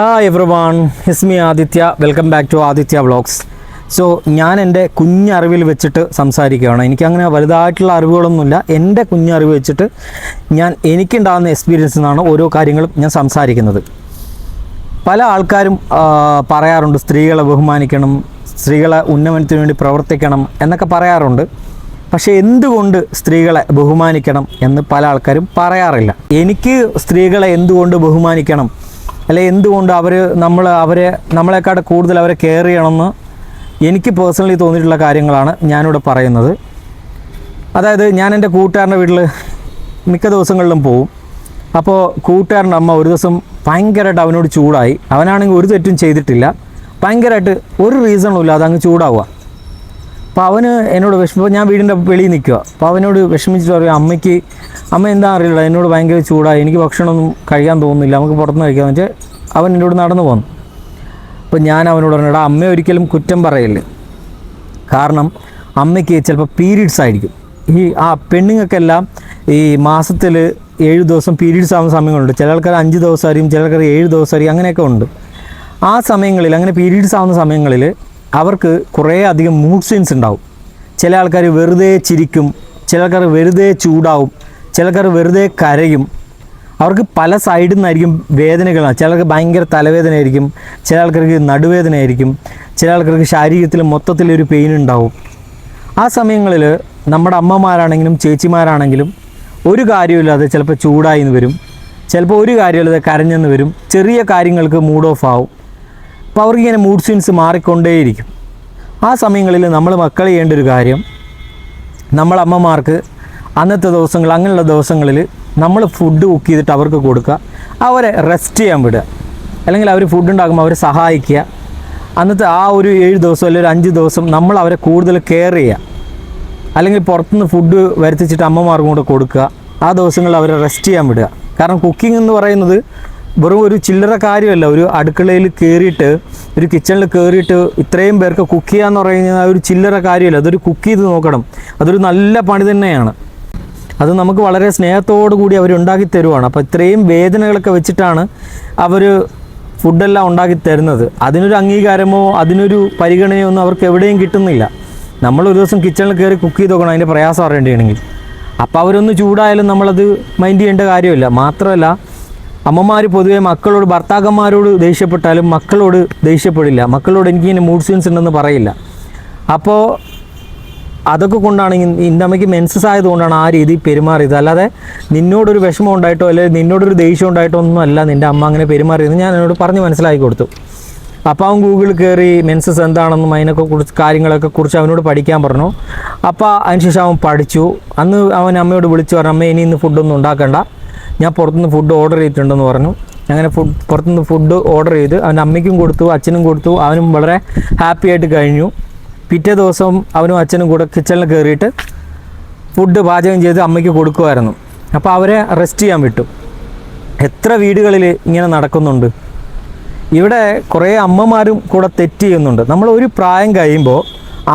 Hi everyone it's me Aditya welcome back to Aditya vlogs so ഞാൻ എന്റെ കുഞ്ഞറിവിൽ വെച്ചിട്ട് സംസാരിക്കുകയാണ്. എനിക്കങ്ങനെ വലുതായിട്ടുള്ള അറിവുകളൊന്നുമില്ല. എന്റെ കുഞ്ഞറിവ് വെച്ചിട്ട് ഞാൻ എനിക്കുണ്ടാകുന്ന എക്സ്പീരിയൻസിൽ നിന്നാണ് ഓരോ കാര്യങ്ങളും ഞാൻ സംസാരിക്കുന്നത്. പല ആൾക്കാരും പറയാറുണ്ട് സ്ത്രീകളെ ബഹുമാനിക്കണം സ്ത്രീകളെ ഉന്നമനത്തിന് വേണ്ടി പ്രവർത്തിക്കണം എന്നൊക്കെ പറയാറുണ്ട്. പക്ഷേ എന്തുകൊണ്ട് സ്ത്രീകളെ ബഹുമാനിക്കണം എന്ന് പല ആൾക്കാരും പറയാറില്ല. എനിക്ക് സ്ത്രീകളെ എന്തുകൊണ്ട് ബഹുമാനിക്കണം അല്ലെ എന്തുകൊണ്ട് അവർ നമ്മൾ അവരെ നമ്മളെക്കാട്ട് കൂടുതൽ അവരെ കെയർ ചെയ്യണമെന്ന് എനിക്ക് പേഴ്സണലി തോന്നിയിട്ടുള്ള കാര്യങ്ങളാണ് ഞാനിവിടെ പറയുന്നത്. അതായത് ഞാൻ എന്റെ കൂട്ടുകാരന്റെ വീട്ടിൽ മിക്ക ദിവസങ്ങളിലും പോവും. അപ്പോൾ കൂട്ടുകാരന്റെ അമ്മ ഒരു ദിവസം ഭയങ്കരമായിട്ട് അവനോട് ചൂടായി. അവനാണെങ്കിൽ ഒരു തെറ്റും ചെയ്തിട്ടില്ല. ഭയങ്കരമായിട്ട് ഒരു റീസണും ഇല്ലാതെ അങ്ങ് ചൂടാവുക. അപ്പോൾ അവന് എന്നോട് വിഷമം ഞാൻ വീടിന്റെ വെളിയിൽ നിൽക്കുക അപ്പോൾ അവനോട് വിഷമിച്ചിട്ട് പറയും അമ്മയ്ക്ക് അമ്മ എന്താ അറിയില്ല എന്നോട് ഭയങ്കര ചൂടായി എനിക്ക് ഭക്ഷണമൊന്നും കഴിക്കാൻ തോന്നുന്നില്ല നമുക്ക് പുറത്തുനിന്ന് കഴിക്കാമെന്ന് വെച്ചാൽ അവൻ എന്നോട് നടന്നു പോന്നു. അപ്പോൾ ഞാൻ അവനോട് പറഞ്ഞു എടാ അമ്മ ഒരിക്കലും കുറ്റം പറയല്ലേ. കാരണം അമ്മയ്ക്ക് ചിലപ്പോൾ പീരീഡ്സ് ആയിരിക്കും. ഈ ആ പെണ്ണുങ്ങൾക്കെല്ലാം ഈ മാസത്തിൽ ഏഴ് ദിവസം പീരീഡ്സ് ആവുന്ന സമയങ്ങളുണ്ട്. ചില ആൾക്കാർ അഞ്ച് ദിവസമായിരിക്കും ചില ആൾക്കാർ ഏഴ് ദിവസമായിരിക്കും അങ്ങനെയൊക്കെ ഉണ്ട്. ആ സമയങ്ങളിൽ അങ്ങനെ പീരീഡ്സ് ആവുന്ന സമയങ്ങളിൽ അവർക്ക് കുറേ അധികം മൂഡ് സ്വിങ്സ് ഉണ്ടാവും. ചില ആൾക്കാർ വെറുതെ ചിരിക്കും ചില ആൾക്കാർ വെറുതെ ചൂടാവും ചില ആൾക്കാർ വെറുതെ കരയും. അവർക്ക് പല സൈഡിൽ നിന്നായിരിക്കും വേദനകളാണ് ചിലർക്ക് ഭയങ്കര തലവേദന ആയിരിക്കും ചില ആൾക്കാർക്ക് നടുവേദന ആയിരിക്കും ചില ആൾക്കാർക്ക് ശാരീരത്തിൽ മൊത്തത്തിലൊരു പെയിൻ ഉണ്ടാവും. ആ സമയങ്ങളിൽ നമ്മുടെ അമ്മമാരാണെങ്കിലും ചേച്ചിമാരാണെങ്കിലും ഒരു കാര്യമില്ലാതെ ചിലപ്പോൾ ചൂടായി എന്ന് വരും. ചിലപ്പോൾ ഒരു കാര്യമില്ലാതെ കരഞ്ഞെന്ന് വരും. ചെറിയ കാര്യങ്ങൾക്ക് മൂഡ് ഓഫ് ആവും. അപ്പോൾ അവർക്ക് ഇങ്ങനെ മൂഡ് സ്വിങ്സ് മാറിക്കൊണ്ടേയിരിക്കും. ആ സമയങ്ങളിൽ നമ്മൾ മക്കൾ ചെയ്യേണ്ട ഒരു കാര്യം നമ്മൾ അമ്മമാർക്ക് അന്നത്തെ ദിവസങ്ങൾ അങ്ങനെയുള്ള ദിവസങ്ങളിൽ നമ്മൾ ഫുഡ് കുക്ക് ചെയ്തിട്ട് അവർക്ക് കൊടുക്കുക. അവരെ റെസ്റ്റ് ചെയ്യാൻ വിടുക. അല്ലെങ്കിൽ അവർ ഫുഡ് ഉണ്ടാക്കുമ്പോൾ അവരെ സഹായിക്കുക. അന്നത്തെ ആ ഒരു ഏഴ് ദിവസം അല്ലെങ്കിൽ ഒരു അഞ്ച് ദിവസം നമ്മൾ അവരെ കൂടുതൽ കെയർ ചെയ്യുക. അല്ലെങ്കിൽ പുറത്തുനിന്ന് ഫുഡ് വരുത്തിച്ചിട്ട് അമ്മമാർക്കും കൂടെ കൊടുക്കുക. ആ ദിവസങ്ങളിൽ അവരെ റെസ്റ്റ് ചെയ്യാൻ വിടുക. കാരണം കുക്കിംഗ് എന്ന് പറയുന്നത് വെറും ഒരു ചില്ലറ കാര്യമല്ല. ഒരു അടുക്കളയിൽ കയറിയിട്ട് ഒരു കിച്ചണിൽ കയറിയിട്ട് ഇത്രയും പേർക്ക് കുക്ക് ചെയ്യാന്ന് എന്ന് പറയുന്നത് ഒരു ചില്ലറ കാര്യമല്ല. അതൊരു കുക്ക് ചെയ്ത് നോക്കണം. അതൊരു നല്ല പണി തന്നെയാണ്. അത് നമുക്ക് വളരെ സ്നേഹത്തോടു കൂടി അവർ ഉണ്ടാക്കി തരുവാണ്. അപ്പോൾ ഇത്രയും വേദനകളൊക്കെ വെച്ചിട്ടാണ് അവർ ഫുഡെല്ലാം ഉണ്ടാക്കി തരുന്നത്. അതിനൊരു അംഗീകാരമോ അതിനൊരു പരിഗണനയോ ഒന്നും അവർക്ക് എവിടെയും കിട്ടുന്നില്ല. നമ്മൾ ഒരു ദിവസം കിച്ചണിൽ കയറി കുക്ക് ചെയ്ത് നോക്കണം. അതിന്റെ പ്രയാസം അറിയേണ്ടിയാണെങ്കിൽ അപ്പോൾ അവരൊന്ന് ചൂടായാലും നമ്മളത് മൈൻഡ് ചെയ്യേണ്ട കാര്യമില്ല. മാത്രമല്ല അമ്മമാർ പൊതുവെ മക്കളോട് ഭർത്താക്കന്മാരോട് ദേഷ്യപ്പെട്ടാലും മക്കളോട് ദേഷ്യപ്പെടില്ല. മക്കളോട് എനിക്ക് ഇങ്ങനെ മൂഡ് സ്വിങ്സ് ഉണ്ടെന്ന് പറയില്ല. അപ്പോൾ അതൊക്കെ കൊണ്ടാണ് ഇന്ന് അമ്മയ്ക്ക് മെൻസസ് ആയതുകൊണ്ടാണ് ആ രീതി പെരുമാറിയത്. അല്ലാതെ നിന്നോടൊരു വിഷമം ഉണ്ടായിട്ടോ അല്ലെങ്കിൽ നിന്നോടൊരു ദേഷ്യം ഉണ്ടായിട്ടോ ഒന്നും അല്ല നിന്റെ അമ്മ അങ്ങനെ പെരുമാറിയത്. ഞാൻ എന്നോട് പറഞ്ഞ് മനസ്സിലാക്കി കൊടുത്തു. അപ്പോൾ അവൻ ഗൂഗിളിൽ കയറി മെൻസസ് എന്താണെന്നും അതിനൊക്കെ കുറിച്ച് കാര്യങ്ങളൊക്കെ കുറിച്ച് അവനോട് പഠിക്കാൻ പറഞ്ഞു. അപ്പോൾ അതിനുശേഷം അവൻ പഠിച്ചു. അന്ന് അവൻ അമ്മയോട് വിളിച്ചു പറഞ്ഞു അമ്മ ഇനി ഇന്ന് ഫുഡൊന്നും ഉണ്ടാക്കണ്ട. ഞാൻ പുറത്തുനിന്ന് ഫുഡ് ഓർഡർ ചെയ്തിട്ടുണ്ടെന്ന് പറഞ്ഞു. അങ്ങനെ ഫുഡ് പുറത്തുനിന്ന് ഫുഡ് ഓർഡർ ചെയ്ത് അവന്റെ അമ്മയ്ക്കും കൊടുത്തു അച്ഛനും കൊടുത്തു അവനും വളരെ ഹാപ്പി ആയിട്ട് കഴിഞ്ഞു. പിറ്റേ ദിവസം അവനും അച്ഛനും കൂടെ കിച്ചണിൽ കയറിയിട്ട് ഫുഡ് പാചകം ചെയ്ത് അമ്മയ്ക്ക് കൊടുക്കുമായിരുന്നു അപ്പോൾ അവരെ റെസ്റ്റ് ചെയ്യാൻ വിട്ടു. എത്ര വീടുകളിൽ ഇങ്ങനെ നടക്കുന്നുണ്ട്? ഇവിടെ കുറേ അമ്മമാരും കൂടെ തെറ്റ് ചെയ്യുന്നുണ്ട്. നമ്മൾ ഒരു പ്രായം കഴിയുമ്പോൾ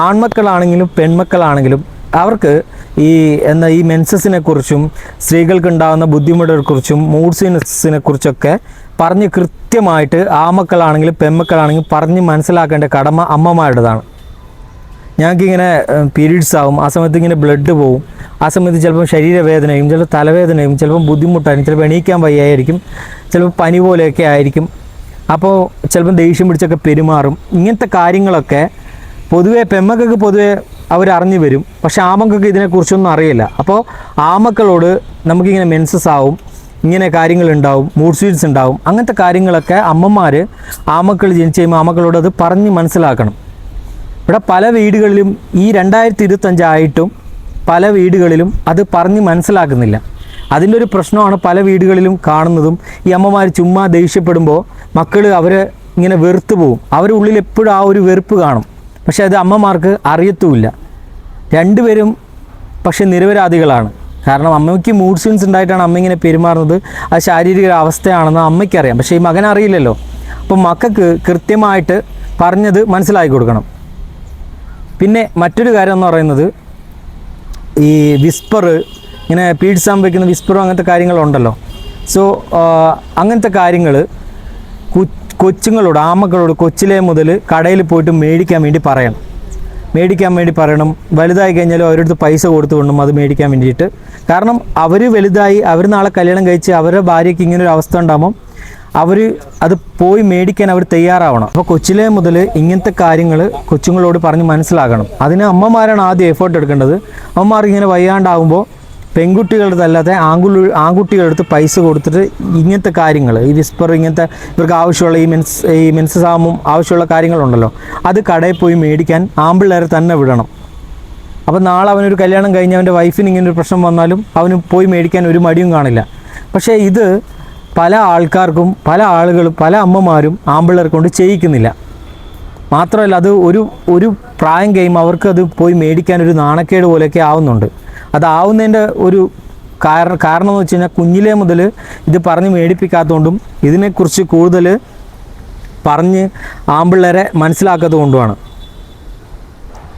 ആൺമക്കളാണെങ്കിലും പെൺമക്കളാണെങ്കിലും അവർക്ക് ഈ എന്ന ഈ മെൻസസിനെ കുറിച്ചും സ്ത്രീകൾക്ക് ഉണ്ടാകുന്ന ബുദ്ധിമുട്ടുകളെക്കുറിച്ചും മൂഡ് സ്വിങ്സിനെ കുറിച്ചൊക്കെ പറഞ്ഞ് കൃത്യമായിട്ട് ആമക്കളാണെങ്കിലും പെമ്മക്കളാണെങ്കിലും പറഞ്ഞ് മനസ്സിലാക്കേണ്ട കടമ അമ്മമാരുടേതാണ്. ഞങ്ങൾക്കിങ്ങനെ പീരീഡ്സ് ആവും. ആ സമയത്ത് ഇങ്ങനെ ബ്ലഡ് പോവും. ആ സമയത്ത് ചിലപ്പോൾ ശരീരവേദനയും ചിലപ്പോൾ തലവേദനയും ചിലപ്പോൾ ബുദ്ധിമുട്ടായിരിക്കും ചിലപ്പോൾ എണീക്കാൻ വയ്യായിരിക്കും. ചിലപ്പോൾ പനി പോലെയൊക്കെ ആയിരിക്കും. അപ്പോൾ ചിലപ്പോൾ ദേഷ്യം പിടിച്ചൊക്കെ പെരുമാറും. ഇങ്ങനത്തെ കാര്യങ്ങളൊക്കെ പൊതുവേ പെമ്മക്കൊക്കെ പൊതുവെ അവരറിഞ്ഞു വരും. പക്ഷെ ആമക്കൊക്കെ ഇതിനെക്കുറിച്ചൊന്നും അറിയില്ല. അപ്പോൾ ആമക്കളോട് നമുക്കിങ്ങനെ മെൻസസ് ആവും ഇങ്ങനെ കാര്യങ്ങളുണ്ടാവും മൂഡ് സ്വീറ്റ്സ് ഉണ്ടാവും അങ്ങനത്തെ കാര്യങ്ങളൊക്കെ അമ്മമാർ ആമക്കൾ ജനിച്ചു കഴിയുമ്പോൾ ആമക്കളോട് അത് പറഞ്ഞ് മനസ്സിലാക്കണം. ഇവിടെ പല വീടുകളിലും ഈ രണ്ടായിരത്തി ഇരുപത്തഞ്ചായിട്ടും പല വീടുകളിലും അത് പറഞ്ഞ് മനസ്സിലാക്കുന്നില്ല. അതിന്റെ ഒരു പ്രശ്നമാണ് പല വീടുകളിലും കാണുന്നതും ഈ അമ്മമാർ ചുമ്മാ ദേഷ്യപ്പെടുമ്പോൾ മക്കൾ അവരെ ഇങ്ങനെ വെറുത്തു പോവും. അവരുടെ ഉള്ളിൽ എപ്പോഴും ആ ഒരു വെറുപ്പ് കാണും. പക്ഷേ അത് അമ്മമാർക്ക് അറിയത്തുമില്ല. രണ്ടുപേരും പക്ഷേ നിരപരാധികളാണ്. കാരണം അമ്മയ്ക്ക് മൂഡ് സ്വിങ്സ് ഉണ്ടായിട്ടാണ് അമ്മ ഇങ്ങനെ പെരുമാറുന്നത്. അത് ശാരീരിക അവസ്ഥയാണെന്ന് അമ്മയ്ക്കറിയാം. പക്ഷേ ഈ മകൻ അറിയില്ലല്ലോ. അപ്പം മക്കൾക്ക് കൃത്യമായിട്ട് പറഞ്ഞത് മനസ്സിലാക്കി കൊടുക്കണം. പിന്നെ മറ്റൊരു കാര്യം എന്ന് പറയുന്നത് ഈ വിസ്പർ ഇങ്ങനെ പീഡിസാൻ വയ്ക്കുന്ന വിസ്പറും അങ്ങനത്തെ കാര്യങ്ങളുണ്ടല്ലോ. സോ അങ്ങനത്തെ കാര്യങ്ങൾ കൊച്ചുങ്ങളോട് ആമക്കളോട് കൊച്ചിലെ മുതൽ കടയിൽ പോയിട്ട് മേടിക്കാൻ വേണ്ടി പറയണം. മേടിക്കാൻ വേണ്ടി പറയണം. വലുതായി കഴിഞ്ഞാലും അവരടുത്ത് പൈസ കൊടുത്തു കൊണ്ടും അത് മേടിക്കാൻ വേണ്ടിയിട്ട്. കാരണം അവർ വലുതായി അവർ നാളെ കല്യാണം കഴിച്ച് അവരുടെ ഭാര്യയ്ക്ക് ഇങ്ങനെ ഒരു അവസ്ഥ ഉണ്ടാകുമ്പം അവർ അത് പോയി മേടിക്കാൻ അവർ തയ്യാറാവണം. അപ്പോൾ കൊച്ചിലെ മുതൽ ഇങ്ങനത്തെ കാര്യങ്ങൾ കൊച്ചുങ്ങളോട് പറഞ്ഞ് മനസ്സിലാക്കണം. അതിന് അമ്മമാരാണ് ആദ്യം എഫേർട്ട് എടുക്കേണ്ടത്. അമ്മമാർ ഇങ്ങനെ വയ്യാണ്ടാവുമ്പോൾ പെൺകുട്ടികളുടെ അല്ലാതെ ആൺകുട്ടി ആൺകുട്ടികളുടെ അടുത്ത് പൈസ കൊടുത്തിട്ട് ഇങ്ങനത്തെ കാര്യങ്ങൾ ഈ വിസ്പർ ഇങ്ങനത്തെ ഇവർക്ക് ആവശ്യമുള്ള ഈ മെൻസ് ഈ മെൻസ് സാമും ആവശ്യമുള്ള കാര്യങ്ങളുണ്ടല്ലോ അത് കടയിൽ പോയി മേടിക്കാൻ ആമ്പിള്ളേരെ തന്നെ വിടണം. അപ്പോൾ നാളെ അവനൊരു കല്യാണം കഴിഞ്ഞ് അവന്റെ വൈഫിന് ഇങ്ങനെ ഒരു പ്രശ്നം വന്നാലും അവന് പോയി മേടിക്കാൻ ഒരു മടിയും കാണില്ല. പക്ഷേ ഇത് പല ആൾക്കാർക്കും പല ആളുകളും പല അമ്മമാരും ആമ്പിള്ളേരെ കൊണ്ട് ചെയ്യിക്കുന്നില്ല. മാത്രമല്ല അത് ഒരു ഒരു പ്രായം കഴിയുമ്പോൾ അവർക്ക് അത് പോയി മേടിക്കാൻ ഒരു നാണക്കേട് പോലെയൊക്കെ ആവുന്നുണ്ട്. അതാവുന്നതിന്റെ ഒരു കാരണം കാരണം എന്ന് വെച്ച് കഴിഞ്ഞാൽ കുഞ്ഞിലേ മുതൽ ഇത് പറഞ്ഞ് മേടിപ്പിക്കാത്തതുകൊണ്ടും ഇതിനെക്കുറിച്ച് കൂടുതൽ പറഞ്ഞ് ആമ്പിള്ളേരെ മനസ്സിലാക്കാത്തത് കൊണ്ടുമാണ്.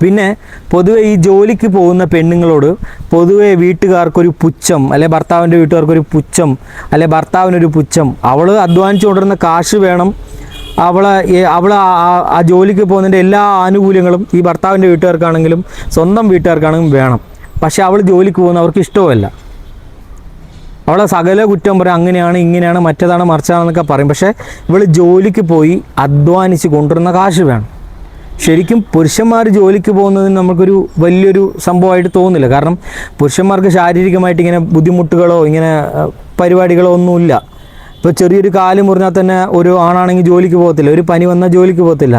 പിന്നെ പൊതുവെ ഈ ജോലിക്ക് പോകുന്ന പെണ്ണുങ്ങളോട് പൊതുവെ വീട്ടുകാർക്കൊരു പുച്ഛം അല്ലെ ഭർത്താവിന്റെ വീട്ടുകാർക്കൊരു പുച്ഛം അല്ലെ ഭർത്താവിനൊരു പുച്ഛം അവൾ അധ്വാനിച്ചു കൊണ്ടിരുന്ന കാശ് വേണം അവളെ അവൾ ആ ജോലിക്ക് പോകുന്നതിന്റെ എല്ലാ ആനുകൂല്യങ്ങളും ഈ ഭർത്താവിന്റെ വീട്ടുകാർക്കാണെങ്കിലും സ്വന്തം വീട്ടുകാർക്കാണെങ്കിലും വേണം. പക്ഷെ അവൾ ജോലിക്ക് പോകുന്ന അവർക്ക് ഇഷ്ടവുമല്ല. അവളെ സകല കുറ്റം പറയും അങ്ങനെയാണ് ഇങ്ങനെയാണ് മറ്റേതാണ് മറിച്ചതാണെന്നൊക്കെ പറയും. പക്ഷേ ഇവൾ ജോലിക്ക് പോയി അധ്വാനിച്ച് കൊണ്ടുവരുന്ന കാശ് വേണം. ശരിക്കും പുരുഷന്മാർ ജോലിക്ക് പോകുന്നതിന് നമുക്കൊരു വലിയൊരു സംഭവമായിട്ട് തോന്നുന്നില്ല കാരണം പുരുഷന്മാർക്ക് ശാരീരികമായിട്ട് ഇങ്ങനെ ബുദ്ധിമുട്ടുകളോ ഇങ്ങനെ പരിപാടികളോ ഒന്നുമില്ല. ഇപ്പോൾ ചെറിയൊരു കാൽ മുറിഞ്ഞാൽ തന്നെ ഒരു ആണാണെങ്കിൽ ജോലിക്ക് പോകത്തില്ല ഒരു പനി വന്നാൽ ജോലിക്ക് പോകത്തില്ല.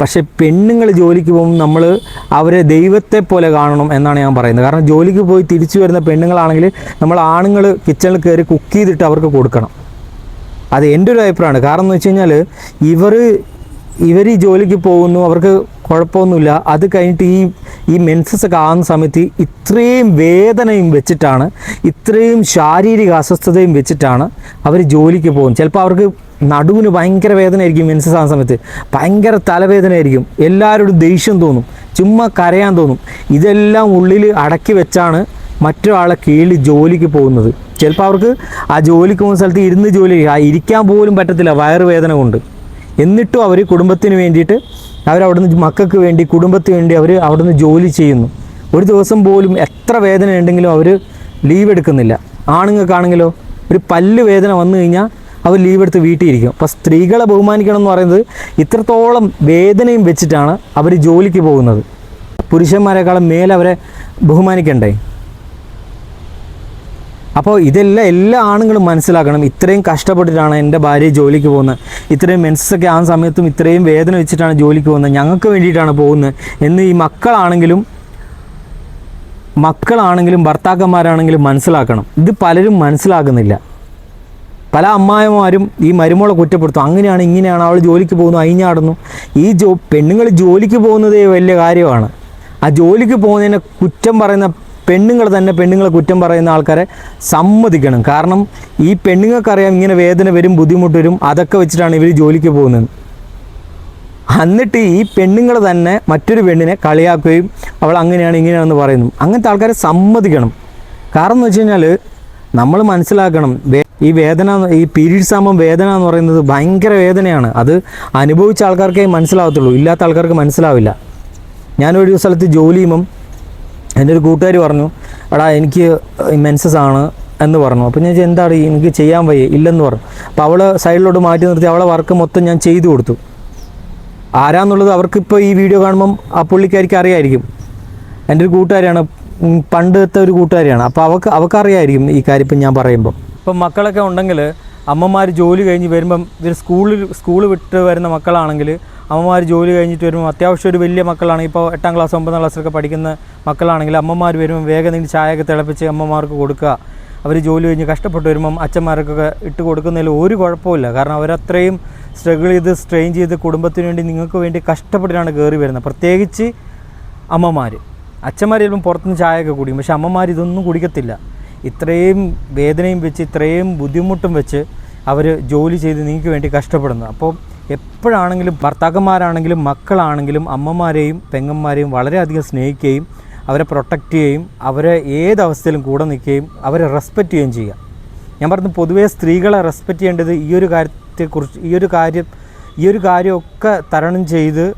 പക്ഷേ പെണ്ണുങ്ങൾ ജോലിക്ക് പോകുമ്പോൾ നമ്മൾ അവരെ ദൈവത്തെ പോലെ കാണണം എന്നാണ് ഞാൻ പറയുന്നത്. കാരണം ജോലിക്ക് പോയി തിരിച്ചു വരുന്ന പെണ്ണുങ്ങളാണെങ്കിൽ നമ്മൾ ആണുങ്ങൾ കിച്ചണിൽ കയറി കുക്ക് ചെയ്തിട്ട് അവർക്ക് കൊടുക്കണം. അത് എന്റെ ഒരു അഭിപ്രായമാണ്. കാരണം എന്ന് വെച്ച് കഴിഞ്ഞാൽ ഇവർ ഇവർ ജോലിക്ക് പോകുന്നു അവർക്ക് കുഴപ്പമൊന്നുമില്ല. അത് കഴിഞ്ഞിട്ട് ഈ ഈ മെൻസസ് ഒക്കെ ആകുന്ന സമയത്ത് ഇത്രയും വേദനയും വെച്ചിട്ടാണ് ഇത്രയും ശാരീരിക അസ്വസ്ഥതയും വെച്ചിട്ടാണ് അവർ ജോലിക്ക് പോകുന്നത്. ചിലപ്പോൾ അവർക്ക് നടുവിന് ഭയങ്കര വേദന ആയിരിക്കും മെൻസസ് ആകുന്ന സമയത്ത്. ഭയങ്കര തലവേദന ആയിരിക്കും എല്ലാവരോടും ദേഷ്യം തോന്നും. ചുമ്മാ കരയാൻ തോന്നും. ഇതെല്ലാം ഉള്ളിൽ അടക്കി വെച്ചാണ് മറ്റൊരാളെ കീഴിൽ ജോലിക്ക് പോകുന്നത്. ചിലപ്പോൾ അവർക്ക് ആ ജോലിക്ക് പോകുന്ന സ്ഥലത്ത് ഇരുന്ന് ജോലി. ഇരിക്കാൻ പോലും പറ്റത്തില്ല. വയറുവേദന കൊണ്ട്. എന്നിട്ടും അവർ കുടുംബത്തിന് വേണ്ടിയിട്ട് അവരവിടുന്ന് മക്കൾക്ക് വേണ്ടി കുടുംബത്തിന് വേണ്ടി അവർ അവിടുന്ന് ജോലി ചെയ്യുന്നു. ഒരു ദിവസം പോലും എത്ര വേദന ഉണ്ടെങ്കിലും അവർ ലീവ് എടുക്കുന്നില്ല. ആണുങ്ങൾക്കാണെങ്കിലോ ഒരു പല്ല് വേദന വന്നു കഴിഞ്ഞാൽ അവർ ലീവ് എടുത്ത് വീട്ടിൽ ഇരിക്കും. അപ്പോൾ സ്ത്രീകളെ ബഹുമാനിക്കണം എന്ന് പറയുന്നത് ഇത്രത്തോളം വേദനയും വെച്ചിട്ടാണ് അവർ ജോലിക്ക് പോകുന്നത്. പുരുഷന്മാരെക്കാളും മേലെ അവരെ ബഹുമാനിക്കണ്ടേ? അപ്പോൾ ഇതെല്ലാം എല്ലാ ആണുങ്ങളും മനസ്സിലാക്കണം. ഇത്രയും കഷ്ടപ്പെട്ടിട്ടാണ് എന്റെ ഭാര്യ ജോലിക്ക് പോകുന്നത്. ഇത്രയും മെൻസൊക്കെ ആ സമയത്തും ഇത്രയും വേദന വെച്ചിട്ടാണ് ജോലിക്ക് പോകുന്നത്. ഞങ്ങൾക്ക് വേണ്ടിയിട്ടാണ് പോകുന്നത്. എന്ന് ഈ മക്കളാണെങ്കിലും മക്കളാണെങ്കിലും ഭർത്താക്കന്മാരാണെങ്കിലും മനസ്സിലാക്കണം. ഇത് പലരും മനസ്സിലാക്കുന്നില്ല. പല അമ്മായിമാരും ഈ മരുമോളെ കുറ്റപ്പെടുത്തും. അങ്ങനെയാണ് ഇങ്ങനെയാണ് അവൾ ജോലിക്ക് പോകുന്നു അയിഞ്ഞാടുന്നു ഈ ജോ പെണ്ണുങ്ങൾ ജോലിക്ക് പോകുന്നതേ വലിയ കാര്യമാണ്. ആ ജോലിക്ക് പോകുന്നതിനെ കുറ്റം പറയുന്ന പെണ്ണുങ്ങൾ തന്നെ പെണ്ണുങ്ങളെ കുറ്റം പറയുന്ന ആൾക്കാരെ സമ്മതിക്കണം. കാരണം ഈ പെണ്ണുങ്ങൾക്കറിയാം ഇങ്ങനെ വേദന വരും ബുദ്ധിമുട്ട് വരും അതൊക്കെ വെച്ചിട്ടാണ് ഇവർ ജോലിക്ക് പോകുന്നത്. എന്നിട്ട് ഈ പെണ്ണുങ്ങൾ തന്നെ മറ്റൊരു പെണ്ണിനെ കളിയാക്കുകയും അവൾ അങ്ങനെയാണ് ഇങ്ങനെയാണെന്ന് പറയുന്നു. അങ്ങനത്തെ ആൾക്കാരെ സമ്മതിക്കണം. കാരണം എന്ന് വെച്ച് കഴിഞ്ഞാൽ നമ്മൾ മനസ്സിലാക്കണം ഈ വേദന ഈ പീരീഡ്സ് ആകുമ്പം വേദന എന്ന് പറയുന്നത് ഭയങ്കര വേദനയാണ്. അത് അനുഭവിച്ച ആൾക്കാർക്കേ മനസ്സിലാവത്തുള്ളൂ. ഇല്ലാത്ത ആൾക്കാർക്ക് മനസ്സിലാവില്ല. ഞാനൊരു സ്ഥലത്ത് ജോലി ചെയ്യുമ്പം എന്റെ ഒരു കൂട്ടുകാർ പറഞ്ഞു എടാ എനിക്ക് മെൻസസ് ആണ് എന്ന് പറഞ്ഞു. അപ്പോൾ ഞാൻ എന്താണ് എനിക്ക് ചെയ്യാൻ വയ്യ ഇല്ലെന്ന് പറഞ്ഞു. അപ്പോൾ അവൾ സൈഡിലോട്ട് മാറ്റി നിർത്തി അവളെ വർക്ക് മൊത്തം ഞാൻ ചെയ്തു കൊടുത്തു. ആരാന്നുള്ളത് അവർക്കിപ്പോൾ ഈ വീഡിയോ കാണുമ്പം ആ പുള്ളിക്കാരിക്ക് അറിയായിരിക്കും. എന്റെ ഒരു കൂട്ടുകാരിയാണ് പണ്ടത്തെ ഒരു കൂട്ടുകാരിയാണ്. അപ്പോൾ അവൾക്ക് അവൾക്കറിയായിരിക്കും ഈ കാര്യം ഇപ്പം ഞാൻ പറയുമ്പോൾ ഇപ്പം മക്കളൊക്കെ ഉണ്ടെങ്കിൽ അമ്മമാർ ജോലി കഴിഞ്ഞ് വരുമ്പം ഇവർ സ്കൂളിൽ സ്കൂൾ വിട്ട് വരുന്ന മക്കളാണെങ്കിൽ അമ്മമാർ ജോലി കഴിഞ്ഞിട്ട് വരുമ്പോൾ അത്യാവശ്യം ഒരു വലിയ മക്കളാണെങ്കിൽ ഇപ്പോൾ എട്ടാം ക്ലാസ് ഒമ്പതാം ക്ലാസ്സിലൊക്കെ പഠിക്കുന്ന മക്കളാണെങ്കിൽ അമ്മമാർ വരുമ്പോൾ വേഗം നീ ചായയൊക്കെ തിളപ്പിച്ച് അമ്മമാർക്ക് കൊടുക്കുക. അവർ ജോലി കഴിഞ്ഞ് കഷ്ടപ്പെട്ട് വരുമ്പം അച്ഛന്മാർക്കൊക്കെ ഇട്ട് കൊടുക്കുന്നതിൽ ഒരു കുഴപ്പമില്ല കാരണം അവരത്രയും സ്ട്രഗിൾ ചെയ്ത് സ്ട്രെയിൻ ചെയ്ത് കുടുംബത്തിന് വേണ്ടി നിങ്ങൾക്ക് വേണ്ടി കഷ്ടപ്പെട്ടിട്ടാണ് കയറി വരുന്നത്. പ്രത്യേകിച്ച് അമ്മമാർ അച്ഛന്മാർ ചിലപ്പം പുറത്തുനിന്ന് ചായയൊക്കെ കുടിക്കും. പക്ഷേ അമ്മമാർ ഇതൊന്നും കുടിക്കത്തില്ല. ഇത്രയും വേദനയും വെച്ച് ഇത്രയും ബുദ്ധിമുട്ടും വെച്ച് അവർ ജോലി ചെയ്ത് നിങ്ങൾക്ക് വേണ്ടി കഷ്ടപ്പെടുന്നു. അപ്പോൾ എപ്പോഴാണെങ്കിലും ഭർത്താക്കന്മാരാണെങ്കിലും മക്കളാണെങ്കിലും അമ്മമാരെയും പെങ്ങന്മാരെയും വളരെയധികം സ്നേഹിക്കുകയും അവരെ പ്രൊട്ടക്റ്റ് ചെയ്യുകയും അവരെ ഏതവസ്ഥയിലും കൂടെ നിൽക്കുകയും അവരെ റെസ്പെക്റ്റ് ചെയ്യുകയും ചെയ്യുക. ഞാൻ പറഞ്ഞു പൊതുവേ സ്ത്രീകളെ റെസ്പെക്റ്റ് ചെയ്യേണ്ടത് ഈ ഒരു കാര്യത്തെക്കുറിച്ച് ഈ ഒരു കാര്യം ഈ ഒരു കാര്യമൊക്കെ തരണം ചെയ്ത്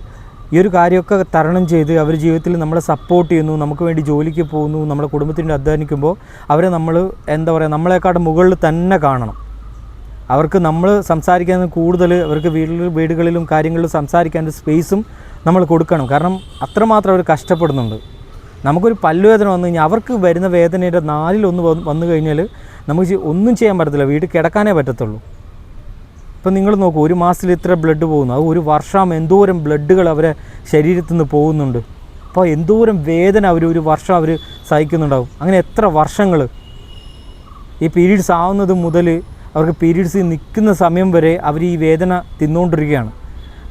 ഈ ഒരു കാര്യമൊക്കെ തരണം ചെയ്ത് അവർ ജീവിതത്തിൽ നമ്മളെ സപ്പോർട്ട് ചെയ്യുന്നു നമുക്ക് വേണ്ടി ജോലിക്ക് പോകുന്നു നമ്മുടെ കുടുംബത്തിന്റെ അധ്വാനിക്കുമ്പോൾ അവരെ നമ്മൾ എന്താ പറയുക നമ്മളെക്കാട്ട് മുകളിൽ തന്നെ കാണണം. അവർക്ക് നമ്മൾ സംസാരിക്കാൻ കൂടുതൽ അവർക്ക് വീട്ടിൽ വീടുകളിലും കാര്യങ്ങളിലും സംസാരിക്കാൻ സ്പേസും നമ്മൾ കൊടുക്കണം. കാരണം അത്രമാത്രം അവർ കഷ്ടപ്പെടുന്നുണ്ട്. നമുക്കൊരു പല്ലുവേദന വന്നു കഴിഞ്ഞാൽ അവർക്ക് വരുന്ന വേദനയുടെ നാലിലൊന്ന് വന്ന് വന്നു കഴിഞ്ഞാൽ നമുക്ക് ഒന്നും ചെയ്യാൻ പറ്റത്തില്ല. വീട്ടിൽ കിടക്കാനേ പറ്റത്തുള്ളൂ. ഇപ്പം നിങ്ങൾ നോക്കൂ ഒരു മാസത്തിൽ ഇത്ര ബ്ലഡ് പോകുന്നു. അത് ഒരു വർഷം എന്തോരം ബ്ലഡുകൾ അവരെ ശരീരത്തിൽ നിന്ന് പോകുന്നുണ്ട്. അപ്പോൾ എന്തോരം വേദന അവർ ഒരു വർഷം അവർ സഹിക്കുന്നുണ്ടാവും. അങ്ങനെ എത്ര വർഷങ്ങൾ ഈ പീരീഡ്സ് ആവുന്നത് മുതൽ അവർക്ക് പീരീഡ്സ് നിൽക്കുന്ന സമയം വരെ അവർ ഈ വേദന തിന്നുകൊണ്ടിരിക്കുകയാണ്.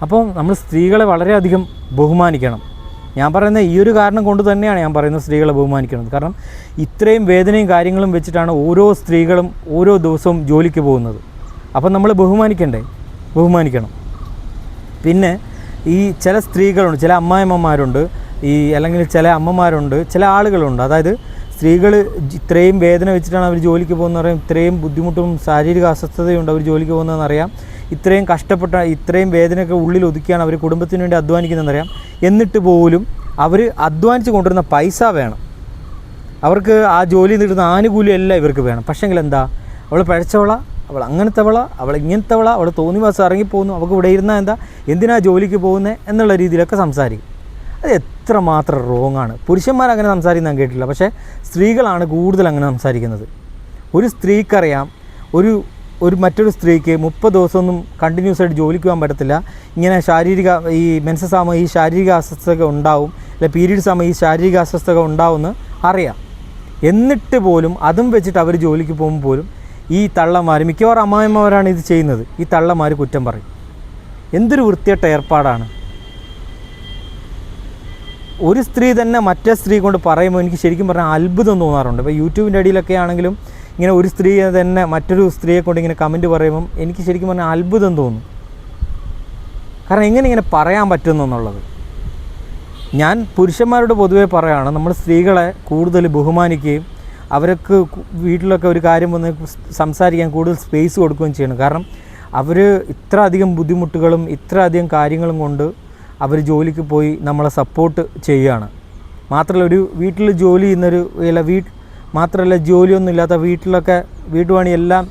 അപ്പോൾ നമ്മൾ സ്ത്രീകളെ വളരെയധികം ബഹുമാനിക്കണം. ഞാൻ പറയുന്ന ഈ ഒരു കാരണം കൊണ്ട് തന്നെയാണ് ഞാൻ പറയുന്നത് സ്ത്രീകളെ ബഹുമാനിക്കുന്നത്. കാരണം ഇത്രയും വേദനയും കാര്യങ്ങളും വെച്ചിട്ടാണ് ഓരോ സ്ത്രീകളും ഓരോ ദിവസവും ജോലിക്ക് പോകുന്നത്. അപ്പം നമ്മൾ ബഹുമാനിക്കണ്ടേ? ബഹുമാനിക്കണം. പിന്നെ ഈ ചില സ്ത്രീകളുണ്ട് ചില അമ്മായിമ്മമാരുണ്ട് ഈ അല്ലെങ്കിൽ ചില അമ്മമാരുണ്ട് ചില ആളുകളുണ്ട്. അതായത് സ്ത്രീകൾ ഇത്രയും വേദന വെച്ചിട്ടാണ് അവർ ജോലിക്ക് പോകുന്നത് പറയാം ഇത്രയും ബുദ്ധിമുട്ടും ശാരീരിക അസ്വസ്ഥതയുണ്ട് അവർ ജോലിക്ക് പോകുന്നതെന്ന് അറിയാം ഇത്രയും കഷ്ടപ്പെട്ട ഇത്രയും വേദനയൊക്കെ ഉള്ളിൽ ഒതുക്കിയാണ് അവർ കുടുംബത്തിന് വേണ്ടി അധ്വാനിക്കുന്നതെന്നറിയാം എന്നിട്ട് പോലും അവർ അധ്വാനിച്ച് കൊണ്ടുവരുന്ന പൈസ വേണം. അവർക്ക് ആ ജോലി നേടുന്ന ആനുകൂല്യം എല്ലാം ഇവർക്ക് വേണം. പക്ഷെങ്കിൽ എന്താ? അവൾ പഴച്ചവള. അവൾ അങ്ങനത്തെവള അവൾ ഇങ്ങനത്തെവള അവൾ തോന്നി മാസം ഇറങ്ങിപ്പോകുന്നു അവൾക്ക് ഇവിടെ ഇരുന്നാൽ എന്താ എന്തിനാ ജോലിക്ക് പോകുന്നത് എന്നുള്ള രീതിയിലൊക്കെ സംസാരിക്കും. അത് എത്രമാത്രം റോങ് ആണ്. പുരുഷന്മാർ അങ്ങനെ സംസാരിക്കുന്ന ഞാൻ കേട്ടില്ല പക്ഷേ സ്ത്രീകളാണ് കൂടുതൽ അങ്ങനെ സംസാരിക്കുന്നത്. ഒരു സ്ത്രീക്കറിയാം ഒരു ഒരു മറ്റൊരു സ്ത്രീക്ക് മുപ്പത് ദിവസമൊന്നും കണ്ടിന്യൂസ് ആയിട്ട് ജോലിക്ക് പോകാൻ പറ്റത്തില്ല. ഇങ്ങനെ ശാരീരിക ഈ മെൻസസ് ആകുമ്പോൾ ഈ ശാരീരിക അസ്വസ്ഥത ഉണ്ടാവും അല്ലെ പീരീഡ്സ് ആകുമ്പോൾ ഈ ശാരീരിക അസ്വസ്ഥത ഉണ്ടാവുമെന്ന് അറിയാം. എന്നിട്ട് പോലും അതും വെച്ചിട്ട് അവർ ജോലിക്ക് പോകുമ്പോൾ പോലും ഈ തള്ളമാർ മിക്കവാറും അമ്മായിമ്മമാരാണ് ഇത് ചെയ്യുന്നത്. ഈ തള്ളമാർ കുറ്റം പറയും. എന്തൊരു വൃത്തിയട്ട ഏർപ്പാടാണ്. ഒരു സ്ത്രീ തന്നെ മറ്റേ സ്ത്രീ കൊണ്ട് പറയുമ്പോൾ എനിക്ക് ശരിക്കും പറഞ്ഞാൽ അത്ഭുതം തോന്നാറുണ്ട്. ഇപ്പോൾ യൂട്യൂബിന്റെ അടിയിലൊക്കെ ആണെങ്കിലും ഇങ്ങനെ ഒരു സ്ത്രീ തന്നെ മറ്റൊരു സ്ത്രീയെ കൊണ്ട് ഇങ്ങനെ കമന്റ് പറയുമ്പം എനിക്ക് ശരിക്കും പറഞ്ഞാൽ അത്ഭുതം തോന്നും. കാരണം എങ്ങനെ ഇങ്ങനെ പറയാൻ പറ്റുന്നു എന്നുള്ളത്? ഞാൻ പുരുഷന്മാരോട് പൊതുവേ പറയുകയാണ് നമ്മൾ സ്ത്രീകളെ കൂടുതൽ ബഹുമാനിക്കുകയും അവർക്ക് വീട്ടിലൊക്കെ ഒരു കാര്യം വന്ന് സംസാരിക്കാൻ കൂടുതൽ സ്പേസ് കൊടുക്കുകയും ചെയ്യണം. കാരണം അവർ ഇത്ര അധികം ബുദ്ധിമുട്ടുകളും ഇത്ര അധികം കാര്യങ്ങളും കൊണ്ട് അവർ ജോലിക്ക് പോയി നമ്മളെ സപ്പോർട്ട് ചെയ്യുകയാണ്. മാത്രമല്ല ഒരു വീട്ടിൽ ജോലി ചെയ്യുന്നൊരു ഇല്ല വീ മാത്രമല്ല ജോലിയൊന്നും ഇല്ലാത്ത വീട്ടിലൊക്കെ വീട്ടുപണിയെല്ലാം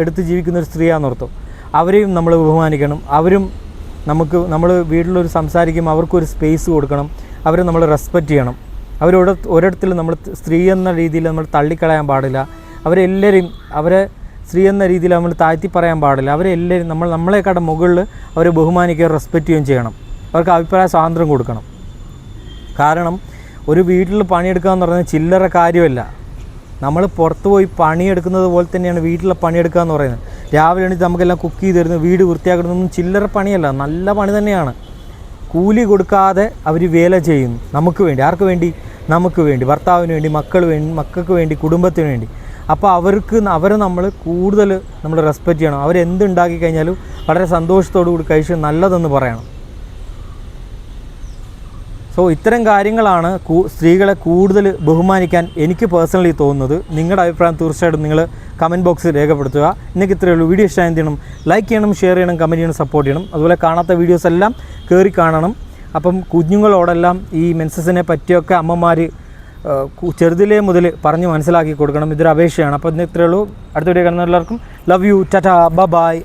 എടുത്ത് ജീവിക്കുന്ന ഒരു സ്ത്രീയാണെന്നോർത്തും അവരെയും നമ്മൾ ബഹുമാനിക്കണം. അവരും നമുക്ക് നമ്മൾ വീട്ടിലൊരു സംസാരിക്കുമ്പോൾ അവർക്കൊരു സ്പേസ് കൊടുക്കണം. അവരെ നമ്മൾ റെസ്പെക്റ്റ് ചെയ്യണം. അവരോട് ഒരിടത്തിൽ നമ്മൾ സ്ത്രീ എന്ന രീതിയിൽ നമ്മൾ തള്ളിക്കളയാൻ പാടില്ല. അവരെല്ലാവരും അവരെ സ്ത്രീ എന്ന രീതിയിൽ നമ്മൾ താഴ്ത്തി പറയാൻ പാടില്ല. അവരെല്ലാവരും നമ്മൾ നമ്മളെക്കാട്ട മുകളിൽ അവരെ ബഹുമാനിക്കുകയും റെസ്പെക്റ്റ് ചെയ്യുകയും ചെയ്യണം. അവർക്ക് അഭിപ്രായ സ്വാതന്ത്ര്യം കൊടുക്കണം. കാരണം ഒരു വീട്ടിൽ പണിയെടുക്കുക എന്ന് പറയുന്നത് ചില്ലറ കാര്യമല്ല. നമ്മൾ പുറത്ത് പോയി പണിയെടുക്കുന്നത് പോലെ തന്നെയാണ് വീട്ടിലെ പണിയെടുക്കുക എന്ന് പറയുന്നത്. രാവിലെ എണീറ്റ് നമുക്കെല്ലാം കുക്ക് ചെയ്ത് വീട് വൃത്തിയാക്കുന്നതൊന്നും ചില്ലറ പണിയല്ല. നല്ല പണി തന്നെയാണ്. കൂലി കൊടുക്കാതെ അവർ വേല ചെയ്യുന്നു. നമുക്ക് വേണ്ടി ആർക്ക് വേണ്ടി? നമുക്ക് വേണ്ടി ഭർത്താവിന് വേണ്ടി മക്കൾ വേണ്ടി മക്കൾക്ക് വേണ്ടി കുടുംബത്തിന് വേണ്ടി. അപ്പോൾ അവർക്ക് അവരെ നമ്മൾ കൂടുതൽ നമ്മൾ റെസ്പെക്റ്റ് ചെയ്യണം. അവരെന്തുണ്ടാക്കി കഴിഞ്ഞാലും വളരെ സന്തോഷത്തോടു കൂടി കഴിച്ച് നല്ലതെന്ന് പറയണം. സോ ഇത്തരം കാര്യങ്ങളാണ് സ്ത്രീകളെ കൂടുതൽ ബഹുമാനിക്കാൻ എനിക്ക് പേഴ്സണലി തോന്നുന്നത്. നിങ്ങളുടെ അഭിപ്രായം തീർച്ചയായിട്ടും നിങ്ങൾ കമന്റ് ബോക്സിൽ രേഖപ്പെടുത്തുക. ഇന്നേക്ക് ഇത്രയേ ഉള്ളൂ. വീഡിയോ ഇഷ്ടമായി ചെയ്യണം? ലൈക്ക് ചെയ്യണം ഷെയർ ചെയ്യണം കമന്റ് ചെയ്യണം സപ്പോർട്ട് ചെയ്യണം. അതുപോലെ കാണാത്ത വീഡിയോസ് എല്ലാം കയറി കാണണം. അപ്പം കുഞ്ഞുങ്ങളോടെല്ലാം ഈ മെൻസസിനെ പറ്റിയൊക്കെ അമ്മമാർ ചെറുതിലേ മുതൽ പറഞ്ഞ് മനസ്സിലാക്കി കൊടുക്കണം. ഇതൊരു അപേക്ഷയാണ്. അപ്പോൾ ഇന്ന് ഇത്രയേ ഉള്ളൂ. അടുത്ത വീഡിയോ കാണുന്ന എല്ലാവർക്കും ലവ് യു. ടാറ്റാ. ബ ബായ്